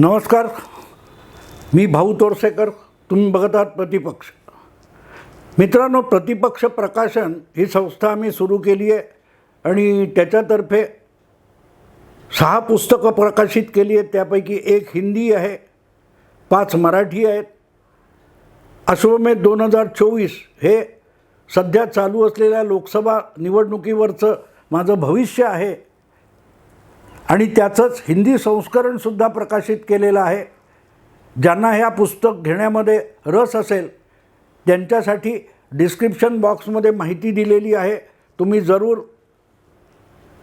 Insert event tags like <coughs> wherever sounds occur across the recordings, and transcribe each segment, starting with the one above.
नमस्कार. मी भाऊ तोरसेकर तुम्ही बघत आहात प्रतिपक्ष. मित्रांनो प्रतिपक्ष प्रकाशन ही संस्था आम्ही सुरू केली आहे आणि त्याच्यातर्फे सहा पुस्तकं प्रकाशित केली आहेत. त्यापैकी एक हिंदी आहे पाच मराठी आहेत. अश्वमेध दोन हजार चोवीस हे सध्या चालू असलेल्या लोकसभा निवडणुकीवरचं माझं भविष्य आहे. आणि त्याचंच हिंदी संस्करणसुद्धा प्रकाशित केलेलं आहे. ज्यांना ह्या पुस्तक घेण्यामध्ये रस असेल त्यांच्यासाठी डिस्क्रिप्शन बॉक्समध्ये माहिती दिलेली आहे. तुम्ही जरूर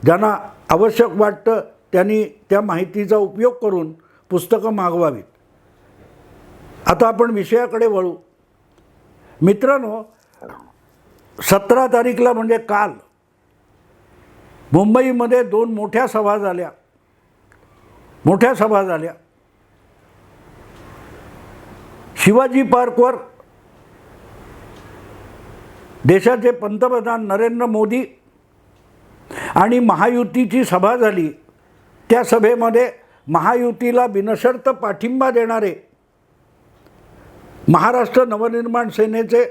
ज्यांना आवश्यक वाटतं त्यांनी त्या माहितीचा उपयोग करून पुस्तकं मागवावीत. आता आपण विषयाकडे वळू. मित्रांनो सतरा तारीखला म्हणजे काल मुंबईमध्ये दोन मोठ्या सभा झाल्या. मोठ्या सभा झाल्या. शिवाजी पार्कवर देशाचे पंतप्रधान नरेंद्र मोदी आणि महायुतीची सभा झाली. त्या सभेमध्ये महायुतीला बिनशर्त पाठिंबा देणारे महाराष्ट्र नवनिर्माण सेनेचे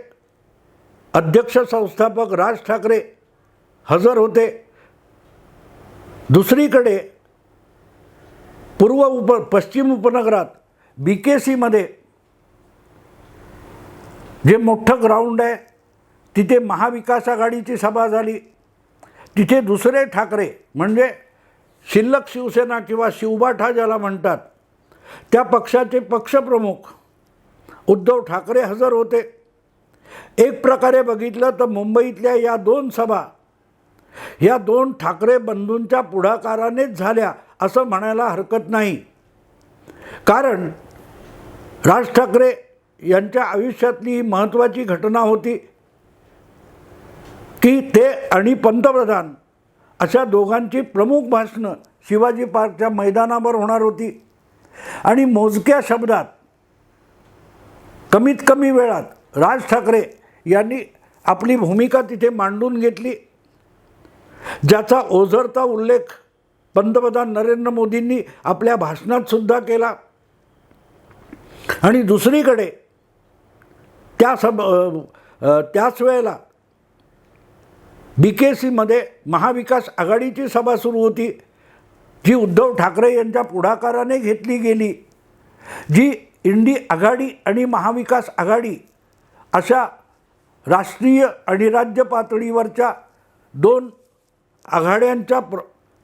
अध्यक्ष संस्थापक राज ठाकरे हजर होते. दुसरीकडे पूर्व उप पश्चिम उपनगरात बी के सीमध्ये जे मोठं ग्राउंड आहे तिथे महाविकास आघाडीची सभा झाली. तिथे दुसरे ठाकरे म्हणजे शिल्लक शिवसेना किंवा शिवबाठा ज्याला म्हणतात त्या पक्षाचे पक्षप्रमुख उद्धव ठाकरे हजर होते. एक प्रकारे बघितलं तर मुंबईतल्या या दोन सभा ह्या दोन ठाकरे बंधूंच्या पुढाकारानेच झाल्या असं म्हणायला हरकत नाही. कारण राज ठाकरे यांच्या आयुष्यातली ही महत्त्वाची घटना होती की ते आणि पंतप्रधान अशा दोघांची प्रमुख भाषणं शिवाजी पार्कच्या मैदानावर होणार होती. आणि मोजक्या शब्दात कमीत कमी वेळात राज ठाकरे यांनी आपली भूमिका तिथे मांडून घेतली. ज्याचा ओझरता उल्लेख पंतप्रधान नरेंद्र मोदींनी आपल्या भाषणात सुद्धा केला. आणि दुसरीकडे त्या सब त्याच वेळेला बी के सीमध्ये महाविकास आघाडीची सभा सुरू होती जी उद्धव ठाकरे यांच्या पुढाकाराने घेतली गेली. जी इंडी आघाडी आणि महाविकास आघाडी अशा राष्ट्रीय आणि राज्य पातळीवरच्या दोन आघाड्यांच्या प्र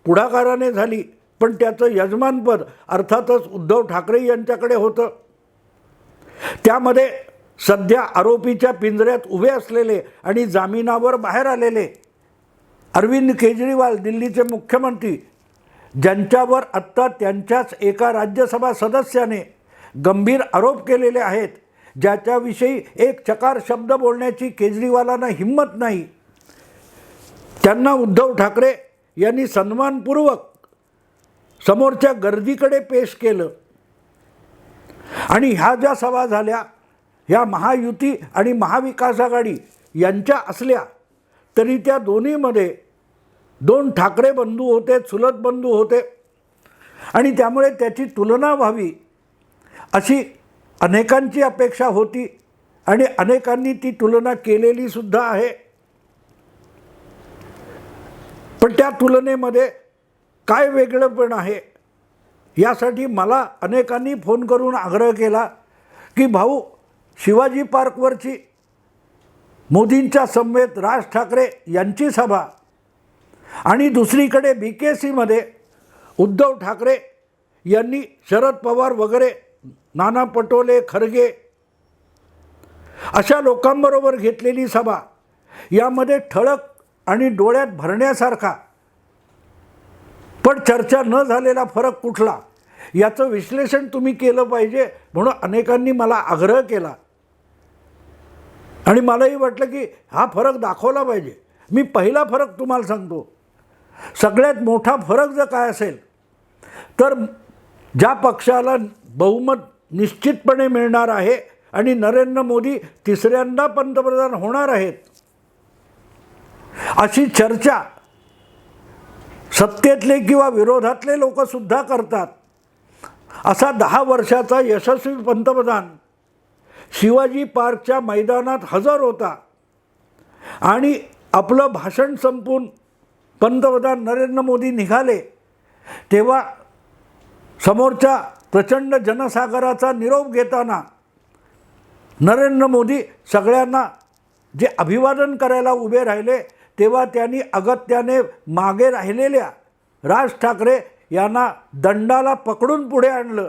पुढाकाराने झाली पण त्याचं यजमानपद अर्थातच उद्धव ठाकरे यांच्याकडे होतं. त्यामध्ये सध्या आरोपीच्या पिंजऱ्यात उभे असलेले आणि जामिनावर बाहेर आलेले अरविंद केजरीवाल दिल्लीचे मुख्यमंत्री ज्यांच्यावर आत्ता त्यांच्याच एका राज्यसभा सदस्याने गंभीर आरोप केलेले आहेत ज्याच्याविषयी एक चकार शब्द बोलण्याची केजरीवालांना हिंमत नाही. त्यांना उद्धव ठाकरे यांनी सन्मानपूर्वक समोरच्या गर्दीकडे पेश केलं. आणि ह्या ज्या सभा झाल्या ह्या महायुती आणि महाविकास आघाडी यांच्या असल्या तरी त्या दोन्हीमध्ये दोन ठाकरे बंधू होते चुलत बंधू होते. आणि त्यामुळे त्याची तुलना व्हावी अशी अनेकांची अपेक्षा होती आणि अनेकांनी ती तुलना केलेली सुद्धा आहे. पण त्या तुलनेमध्ये काय वेगळं पण आहे? यासाठी मला अनेकांनी फोन करून आग्रह केला की भाऊ शिवाजी पार्कवरची मोदींच्या समवेत राज ठाकरे यांची सभा आणि दुसरीकडे बी के सीमध्ये उद्धव ठाकरे यांनी शरद पवार वगैरे नाना पटोले खरगे अशा लोकांबरोबर घेतलेली सभा. यामध्ये ठळक आणि डोळ्यात भरण्यासारखा. पण चर्चा न झालेला फरक कुठला? याचं विश्लेषण तुम्ही केलं पाहिजे म्हणून अनेकांनी मला आग्रह केला. आणि मलाही वाटलं की हा फरक दाखवला पाहिजे. मी पहिला फरक तुम्हाला सांगतो. सगळ्यात मोठा फरक जर काय असेल तर ज्या पक्षाला बहुमत निश्चितपणे मिळणार आहे आणि नरेंद्र मोदी तिसऱ्यांदा पंतप्रधान होणार आहेत अशी चर्चा सत्तेतले किंवा विरोधातले लोकसुद्धा करतात. असा दहा वर्षाचा यशस्वी पंतप्रधान शिवाजी पार्कच्या मैदानात हजर होता आणि आपलं भाषण संपून पंतप्रधान नरेंद्र मोदी निघाले तेव्हा समोरच्या प्रचंड जनसागराचा निरोप घेताना नरेंद्र मोदी सगळ्यांना जे अभिवादन करायला उभे राहिले तेव्हा त्यांनी अगत्याने मागे राहिलेल्या राज ठाकरे यांना दंडाला पकडून पुढे आणलं.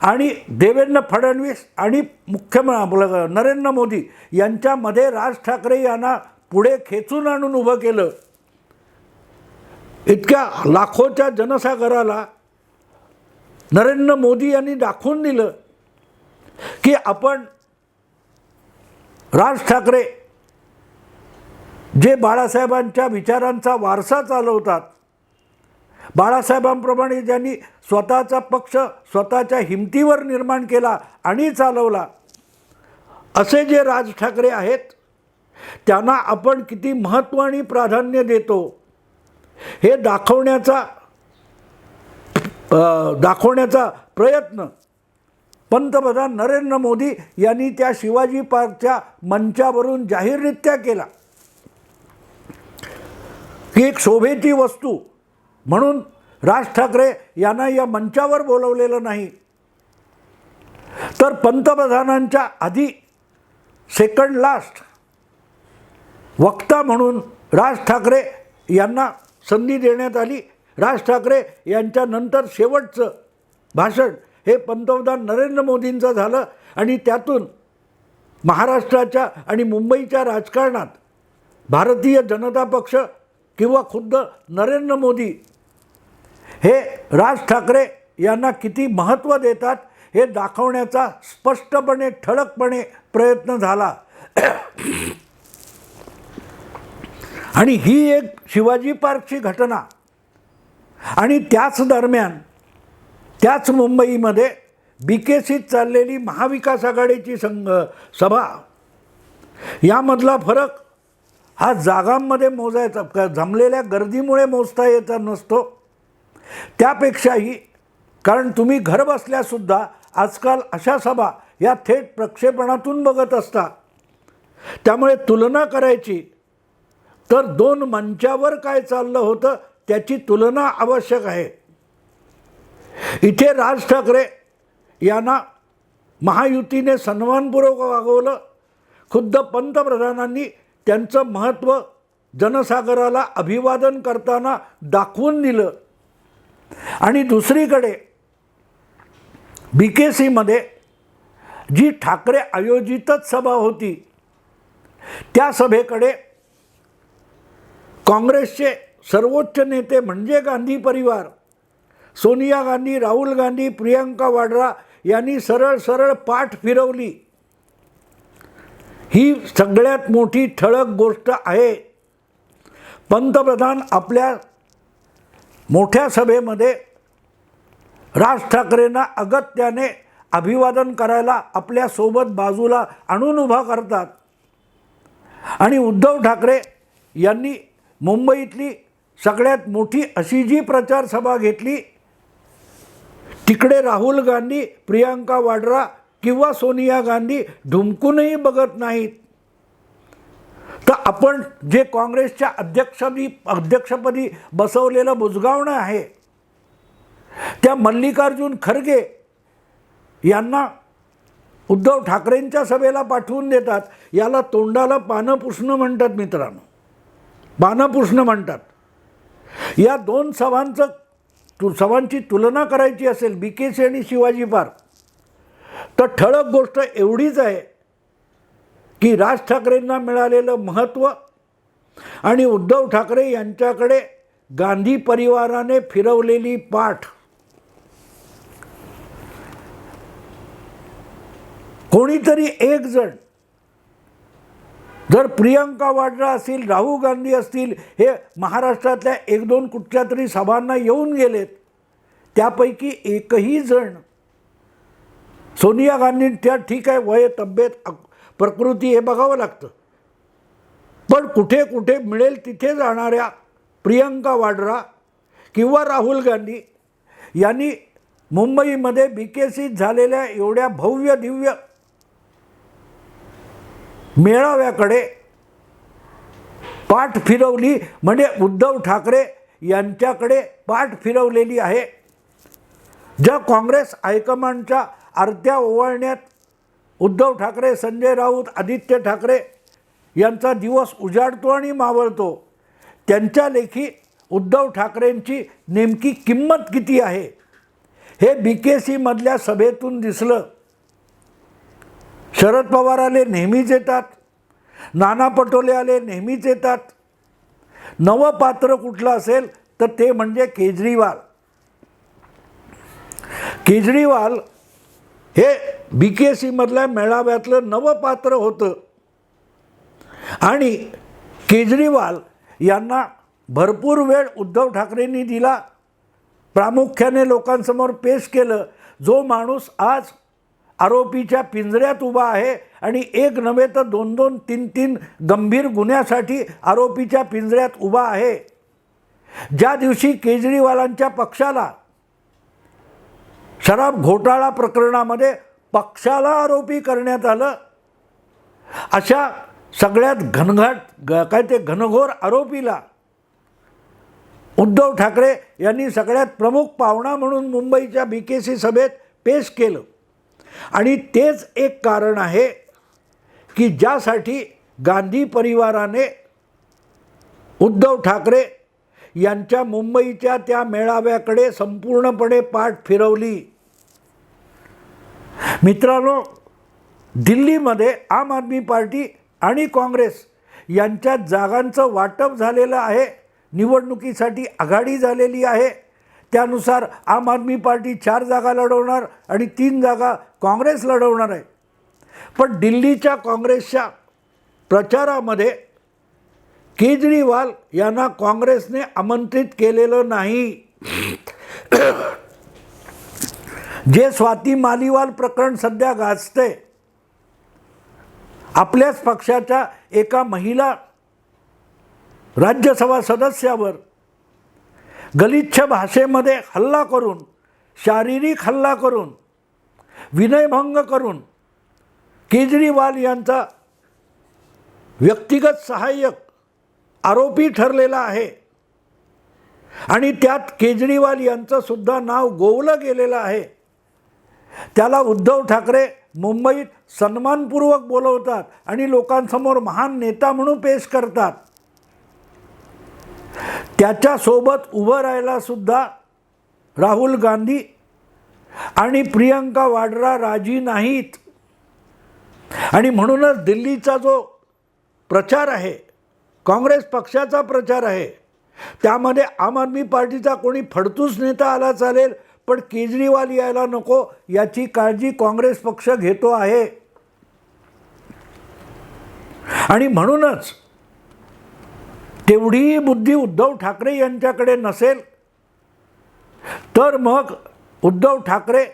आणि देवेंद्र फडणवीस आणि मुख्यमंत्री आपलं नरेंद्र मोदी यांच्यामध्ये राज ठाकरे यांना पुढे खेचून आणून उभं केलं. इतक्या लाखोच्या जनसागराला नरेंद्र मोदी यांनी दाखवून दिलं की आपण राज ठाकरे जे बाळासाहेबांच्या विचारांचा वारसा चालवतात बाळासाहेबांप्रमाणे ज्यांनी स्वतःचा पक्ष स्वतःच्या हिमतीवर निर्माण केला आणि चालवला असे जे राज ठाकरे आहेत त्यांना आपण किती महत्त्व आणि प्राधान्य देतो हे दाखवण्याचा दाखवण्याचा प्रयत्न पंतप्रधान नरेंद्र मोदी यांनी त्या शिवाजी पार्कच्या मंचावरून जाहीररित्या केला. ही एक शोभेची वस्तू. म्हणून राज ठाकरे यांना या मंचावर बोलवलेलं नाही. तर पंतप्रधानांच्या आधी सेकंड लास्ट वक्ता म्हणून राज ठाकरे यांना संधी देण्यात आली. राज ठाकरे यांच्यानंतर शेवटचं भाषण हे पंतप्रधान नरेंद्र मोदींचं झालं आणि त्यातून महाराष्ट्राच्या आणि मुंबईच्या राजकारणात भारतीय जनता पक्ष किंवा खुद्द नरेंद्र मोदी हे राज ठाकरे यांना किती महत्त्व देतात हे दाखवण्याचा स्पष्टपणे ठळकपणे प्रयत्न झाला. <coughs> आणि ही एक शिवाजी पार्कची घटना. आणि त्याच दरम्यान त्याच मुंबईमध्ये बी के सीत चाललेली महाविकास आघाडीची संघ सभा. यामधला फरक हा जागांमध्ये मोजायचा जमलेल्या गर्दीमुळे मोजता येता नसतो. त्यापेक्षाही कारण तुम्ही घर बसल्यासुद्धा आजकाल अशा सभा या थेट प्रक्षेपणातून बघत असता. त्यामुळे तुलना करायची. तर दोन मंचावर काय चाललं होतं त्याची तुलना आवश्यक आहे. इथे राज ठाकरे यांना महायुतीने सन्मानपूर्वक वागवलं. खुद्द पंतप्रधानांनी त्यांचं महत्त्व जनसागराला अभिवादन करताना दाखवून दिलं. आणि दुसरीकडे बी के सीमध्ये जी ठाकरे आयोजितच सभा होती त्या सभेकडे काँग्रेसचे सर्वोच्च नेते म्हणजे गांधी परिवार सोनिया गांधी राहुल गांधी प्रियंका वाड्रा यांनी सरळ सरळ पाठ फिरवली. ही सगळ्यात मोठी ठळक गोष्ट आहे. पंतप्रधान आपल्या मोठ्या सभेमध्ये राज ठाकरेंना अगत्याने अभिवादन करायला आपल्यासोबत बाजूला आणून उभा करतात. आणि उद्धव ठाकरे यांनी मुंबईतली सगळ्यात मोठी अशी जी प्रचार सभा घेतली तिकडे राहुल गांधी प्रियांका वाड्रा किंवा सोनिया गांधी ढुमकूनही बघत नाहीत. तर आपण जे काँग्रेसच्या अध्यक्षपदी अध्यक्षपदी बसवलेलं बुजगावणं आहे त्या मल्लिकार्जुन खरगे यांना उद्धव ठाकरेंच्या सभेला पाठवून देतात. याला तोंडाला पानं पुसणं म्हणतात मित्रांनो. पानं पुसणं म्हणतात. या दोन सभांचं तु सभांची तुलना करायची असेल बी के सी आणि शिवाजी पार्क. तर ठळक गोष्ट एवढीच आहे की राज ठाकरेंना मिळालेलं महत्त्व आणि उद्धव ठाकरे यांच्याकडे गांधी परिवाराने फिरवलेली पाठ. कोणीतरी एक जण जर प्रियंका वाड्रा असतील राहुल गांधी असतील हे महाराष्ट्रातल्या एक दोन कुठच्या तरी सभांना येऊन गेलेत त्यापैकी एकही जण सोनिया गांधींच्या ठीक आहे वय तब्येत प्रकृती हे बघावं लागतं. पण कुठे कुठे मिळेल तिथे जाणाऱ्या प्रियंका वाड्रा किंवा राहुल गांधी यांनी मुंबईमध्ये विकसित झालेल्या एवढ्या भव्य दिव्य मेळाव्याकडे पाठ फिरवली. म्हणजे उद्धव ठाकरे यांच्याकडे पाठ फिरवलेली आहे. ज्या काँग्रेस हायकमांडच्या आरत्या ओवाळण्यात उद्धव ठाकरे संजय राऊत आदित्य ठाकरे यांचा दिवस उजाडतो आणि मावळतो. त्यांच्या लेखी उद्धव ठाकरेंची नेमकी किंमत किती आहे? हे बी के सीमधल्या सभेतून दिसलं. शरद पवार आले नेहमीच येतात. नाना पटोले आले नेहमीच येतात. नवं पात्र कुठलं असेल तर ते म्हणजे केजरीवाल. केजरीवाल हे बी के सीमधल्या मेळाव्यातलं नवं पात्र होतं. आणि केजरीवाल यांना भरपूर वेळ उद्धव ठाकरेंनी दिला. प्रामुख्याने लोकांसमोर पेश केलं. जो माणूस आज आरोपीच्या पिंजऱ्यात उभा आहे आणि एक नव्हे तर दोन दोन तीन तीन गंभीर गुन्ह्यासाठी आरोपीच्या पिंजऱ्यात उभा आहे. ज्या दिवशी केजरीवालांच्या पक्षाला शराब घोटाळा प्रकरणामध्ये पक्षाला आरोपी करण्यात आलं. अशा सगळ्यात घनघाट ग काय ते घनघोर आरोपीला उद्धव ठाकरे यांनी सगळ्यात प्रमुख पाहुणा म्हणून मुंबईच्या बी के सी सभेत पेश केलं. आणि तेच एक कारण आहे की ज्यासाठी गांधी परिवाराने उद्धव ठाकरे यांच्या मुंबईच्या त्या मेळाव्याकडे संपूर्णपणे पाठ फिरवली. मित्रांनो दिल्लीमध्ये आम आदमी पार्टी आणि काँग्रेस यांच्या जागांचं वाटप झालेलं आहे. निवडणुकीसाठी आघाडी झालेली आहे. त्यानुसार आम आदमी पार्टी चार जागा लढवणार आणि तीन जागा काँग्रेस लढवणार आहे. पण दिल्लीच्या काँग्रेसच्या प्रचारामध्ये केजरीवाल यांना काँग्रेसने आमंत्रित केलेलं नाही. जे स्वाती मालिवाल प्रकरण सध्या गाजते आपल्याच पक्षाच्या एका महिला राज्यसभा सदस्यावर गलिच्छ भाषेमध्ये हल्ला करून शारीरिक हल्ला करून विनयभंग करून केजरीवाल यांचा व्यक्तिगत सहाय्यक आरोपी ठरलेला आहे. आणि त्यात केजरीवाल यांचंसुद्धा नाव गोवलं गेलेलं आहे. त्याला उद्धव ठाकरे मुंबईत सन्मानपूर्वक बोलवतात आणि लोकांसमोर महान नेता म्हणून पेश करतात. त्याच्यासोबत उभं राहायला सुद्धा राहुल गांधी आणि प्रियंका वाड्रा राजी नाहीत. आणि म्हणूनच दिल्लीचा जो प्रचार आहे काँग्रेस पक्षाचा प्रचार आहे त्यामध्ये आम आदमी पार्टीचा कोणी फडतूस नेता आला चालेल पण केजरीवाल यायला नको याची काळजी काँग्रेस पक्ष घेतो आहे. आणि म्हणूनच तेवढी बुद्धी उद्धव ठाकरे यांच्याकडे नसेल तर मग उद्धव ठाकरे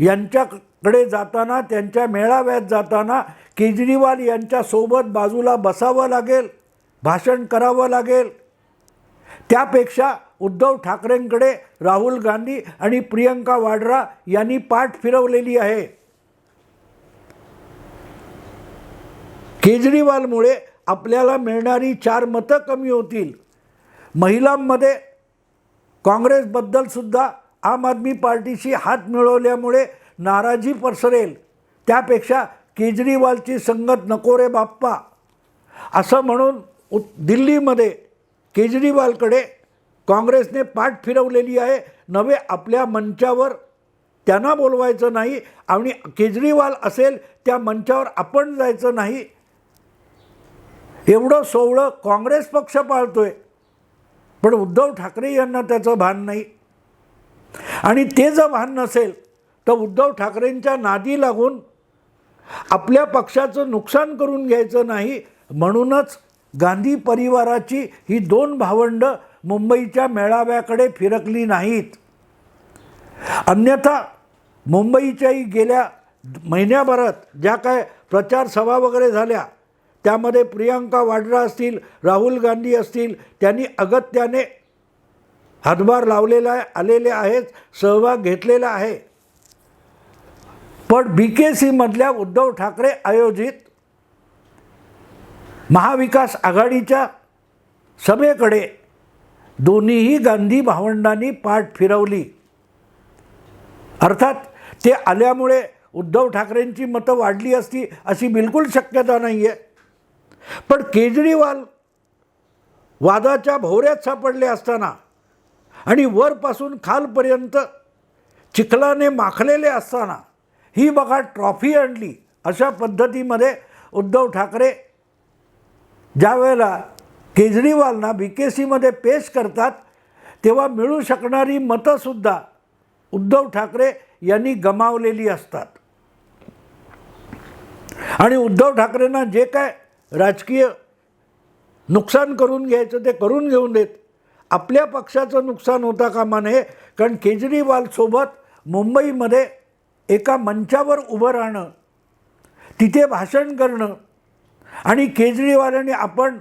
यांच्याकडे जाताना त्यांच्या मेळाव्यात जाताना केजरीवाल यांच्यासोबत बाजूला बसावं लागेल भाषण करावं लागेल. त्यापेक्षा उद्धव ठाकरेंकडे राहुल गांधी आणि प्रियंका वाड्रा यांनी पाठ फिरवलेली आहे. केजरीवालमुळे आपल्याला मिळणारी चार मतं कमी होतील. महिलांमध्ये काँग्रेसबद्दलसुद्धा आम आदमी पार्टीशी हात मिळवल्यामुळे नाराजी पसरेल. त्यापेक्षा केजरीवालची संगत नको रे बाप्पा. असं म्हणून उ दिल्लीमध्ये केजरीवालकडे काँग्रेसने पाठ फिरवलेली आहे. नवे आपल्या मंचावर त्यांना बोलवायचं नाही. आणि केजरीवाल असेल त्या मंचावर आपण जायचं नाही. एवढं सोवळं काँग्रेस पक्ष पाळतोय. पण उद्धव ठाकरे यांना त्याचं भान नाही. आणि ते जर भान नसेल तर उद्धव ठाकरेंच्या नादी लागून आपल्या पक्षाचं नुकसान करून घ्यायचं नाही. म्हणूनच गांधी परिवाराची ही दोन भावंडं मुंबईच्या मेळाव्याकडे फिरकली नाहीत. अन्यथा मुंबईच्याही गेल्या महिन्याभरात ज्या काय प्रचार सभा वगैरे झाल्या त्यामध्ये प्रियांका वाड्रा असतील राहुल गांधी असतील त्यांनी अगत्याने हातभार लावलेला आहे आलेले आहेत सहभाग घेतलेला आहे. पण बी के सीमधल्या उद्धव ठाकरे आयोजित महाविकास आघाडीच्या सभेकडे दोन्हीही गांधी भावंडांनी पाठ फिरवली. अर्थात ते आल्यामुळे उद्धव ठाकरेंची मतं वाढली असती अशी बिलकुल शक्यता नाही आहे पण केजरीवाल वादाच्या भोवऱ्यात सापडले असताना आणि वरपासून खालपर्यंत चिखलाने माखलेले असताना ही बघा ट्रॉफी आणली अशा पद्धतीमध्ये उद्धव ठाकरे ज्या वेळेला केजरीवालना बी के सीमध्ये पेश करतात तेव्हा मिळू शकणारी मतंसुद्धा उद्धव ठाकरे यांनी गमावलेली असतात. आणि उद्धव ठाकरेंना जे काय राजकीय नुकसान करून घ्यायचं ते करून घेऊन देत आपल्या पक्षाचं नुकसान होता कामा नये कारण केजरीवालसोबत मुंबईमध्ये एका मंचावर उभं राहणं तिथे भाषण करणं आणि केजरीवालांनी आपण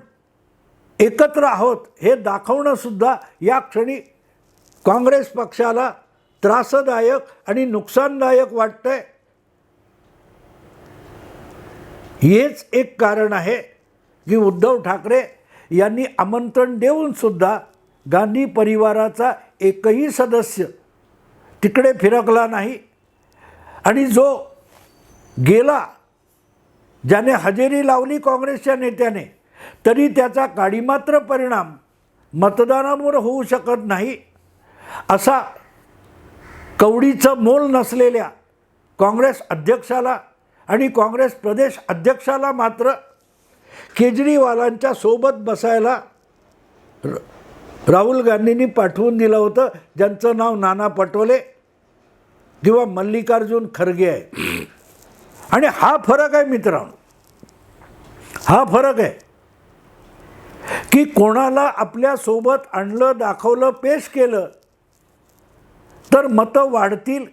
एकत्र आहोत हे दाखवणंसुद्धा या क्षणी काँग्रेस पक्षाला त्रासदायक आणि नुकसानदायक वाटतंय. हेच एक कारण आहे की उद्धव ठाकरे यांनी आमंत्रण देऊनसुद्धा गांधी परिवाराचा एकही सदस्य तिकडे फिरकला नाही. आणि जो गेला ज्याने हजेरी लावली काँग्रेसच्या नेत्याने तरी त्याचा काडीमात्र परिणाम मतदानावर होऊ शकत नाही. असा कवडीचं मोल नसलेल्या काँग्रेस अध्यक्षाला आणि काँग्रेस प्रदेश अध्यक्षाला मात्र केजरीवालांच्या सोबत बसायला राहुल गांधींनी पाठवून दिलं होतं. ज्यांचं नाव नाना पटोले किंवा मल्लिकार्जुन खरगे आहे. आणि हा फरक आहे मित्रांनो. हा फरक आहे. की कोणाला आपल्यासोबत आणलं दाखवलं पेश केलं तर मतं वाढतील.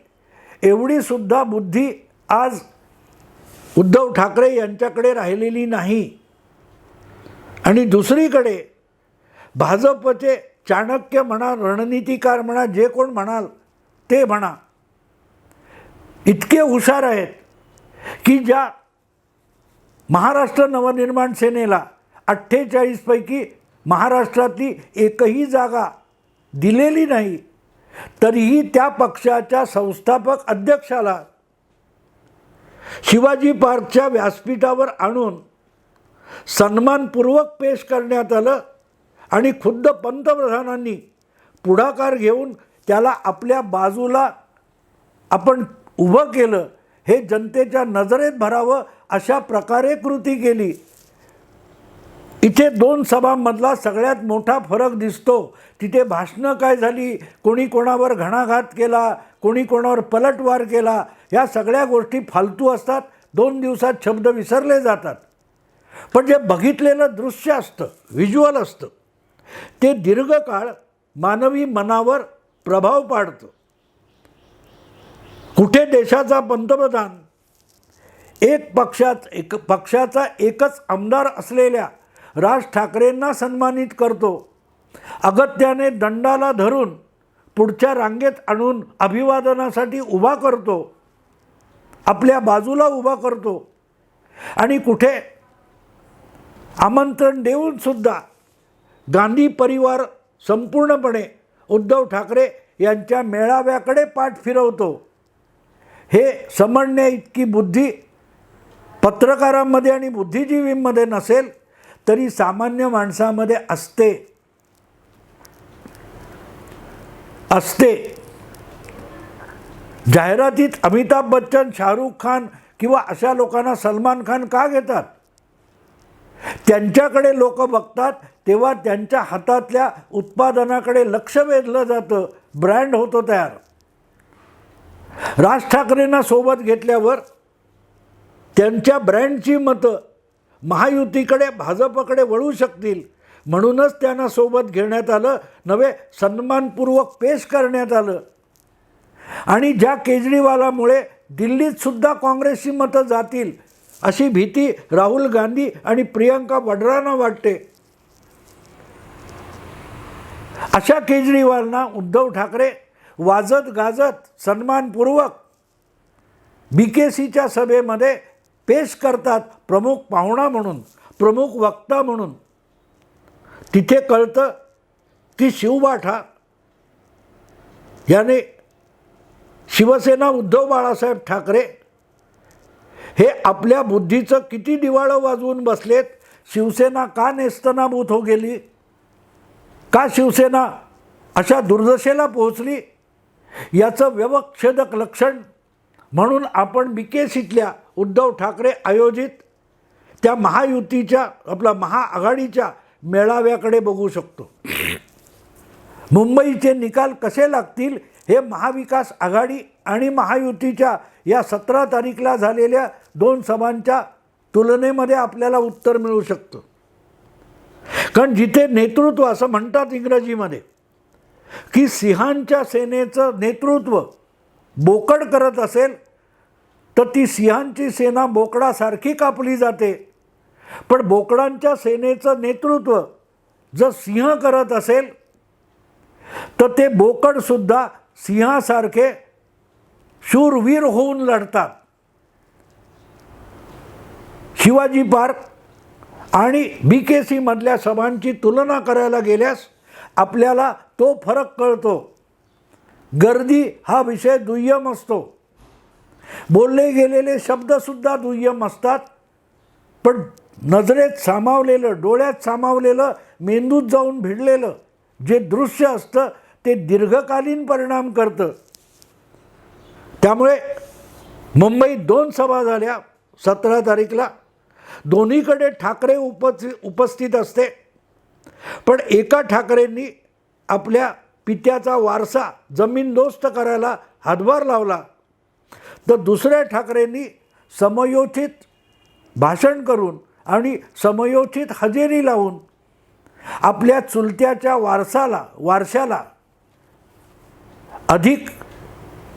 एवढीसुद्धा बुद्धी आज उद्धव ठाकरे यांच्याकडे राहिलेली नाही. आणि दुसरीकडे भाजपचे चाणक्य म्हणा रणनीतिकार म्हणा जे कोण म्हणाल ते म्हणा इतके हुशार आहेत की ज्या महाराष्ट्र नवनिर्माण सेनेला अठ्ठेचाळीसपैकी महाराष्ट्रातली एकही जागा दिलेली नाही तरीही त्या पक्षाच्या संस्थापक अध्यक्षाला शिवाजी पार्कच्या व्यासपीठावर आणून सन्मानपूर्वक पेश करण्यात आलं आणि खुद्द पंतप्रधानांनी पुढाकार घेऊन त्याला आपल्या बाजूला आपण उभं केलं हे जनतेच्या नजरेत भरावं अशा प्रकारे कृती केली. इथे दोन सभांमधला सगळ्यात मोठा फरक दिसतो. तिथे भाषणं काय झाली? कोणी कोणावर घणाघात केला? कोणी कोणावर पलटवार केला? या सगळ्या गोष्टी फालतू असतात. दोन दिवसात शब्द विसरले जातात. पण जे बघितलेलं दृश्य असतं व्हिज्युअल असतं ते दीर्घकाळ मानवी मनावर प्रभाव पाडतं. कुठे देशाचा पंतप्रधान एक पक्षात एक पक्षाचा एकच आमदार असलेल्या राज ठाकरेंना सन्मानित करतो. अगत्याने दंडाला धरून पुढच्या रांगेत आणून अभिवादनासाठी उभा करतो. आपल्या बाजूला उभा करतो. आणि कुठे? आमंत्रण देऊनसुद्धा गांधी परिवार संपूर्णपणे उद्धव ठाकरे यांच्या मेळाव्याकडे पाठ फिरवतो. हे समजण्या इतकी बुद्धी पत्रकारांमध्ये आणि बुद्धिजीवींमध्ये नसेल तरी सामान्य माणसामध्ये असते. असते. जाहिरातीत अमिताभ बच्चन शाहरुख खान किंवा अशा लोकांना सलमान खान का घेतात? त्यांच्याकडे लोक बघतात तेव्हा त्यांच्या हातातल्या उत्पादनाकडे लक्ष वेधलं जातं ब्रँड होतो तयार. राज ठाकरेंना सोबत घेतल्यावर त्यांच्या ब्रँडची मतं महायुतीकडे भाजपकडे वळू शकतील. म्हणूनच त्यांना सोबत घेण्यात आलं. नवे सन्मानपूर्वक पेश करण्यात आलं. आणि ज्या केजरीवालामुळे दिल्लीतसुद्धा काँग्रेसची मतं जातील अशी भीती राहुल गांधी आणि प्रियंका वड्रांना वाटते. अशा केजरीवालना उद्धव ठाकरे वाजत गाजत सन्मानपूर्वक बी के सीच्या सभेमध्ये पेश करतात प्रमुख पाहुणा म्हणून प्रमुख वक्ता म्हणून. तिथे कळतं की शिवबाठा याने शिवसेना उद्धव बाळासाहेब ठाकरे हे आपल्या बुद्धीचं किती दिवाळं वाजवून बसलेत शिवसेना का नेस्तनाभूत हो गेली का शिवसेना अशा दुर्दशेला पोहोचली? याचं व्यवच्छेदक लक्षण म्हणून आपण बी के सीतल्या उद्धव ठाकरे आयोजित त्या महायुतीच्या आपला महाआघाडीच्या मेळाव्याकडे बघू शकतो. मुंबईचे निकाल कसे लागतील हे महाविकास आघाडी आणि महायुतीच्या या सतरा तारीखला झालेल्या दोन सभांच्या तुलनेमध्ये आपल्याला उत्तर मिळू शकतं. कारण जिथे नेतृत्व असं म्हणतात इंग्रजीमध्ये की सिंहांच्या सेनेचं नेतृत्व बोकड करत असेल तर ती सिंहांची सेना बोकडासारखी कापली जाते. पण बोकडांच्या सेनेचं नेतृत्व जर सिंह करत असेल तर ते बोकडसुद्धा सिंहासारखे शूरवीर होऊन लढतात. शिवाजी पार्क आणि बी के सीमधल्या सभांची तुलना करायला गेल्यास आपल्याला तो फरक कळतो. गर्दी हा विषय दुय्यम असतो. बोलले गेलेले शब्दसुद्धा दुय्यम असतात. पण नजरेत सामावलेलं डोळ्यात सामावलेलं मेंदूत जाऊन भिडलेलं जे दृश्य असतं ते दीर्घकालीन परिणाम करतं. त्यामुळे मुंबईत दोन सभा झाल्या सतरा तारीखला. दोन्हीकडे ठाकरे उपस्थित उपस्थित असते. पण एका ठाकरेंनी आपल्या पित्याचा वारसा जमीनदोस्त करायला हातभार लावला. तर दुसऱ्या ठाकरेंनी समयोचित भाषण करून आणि समयोचित हजेरी लावून आपल्या चुलत्याच्या वारसाला वारशाला अधिक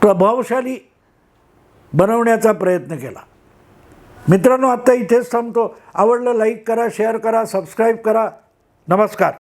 प्रभावशाली बनवण्याचा प्रयत्न केला. मित्रांनो आत्ता इथेच थांबतो. आवडलं लाईक करा शेअर करा सबस्क्राईब करा. नमस्कार.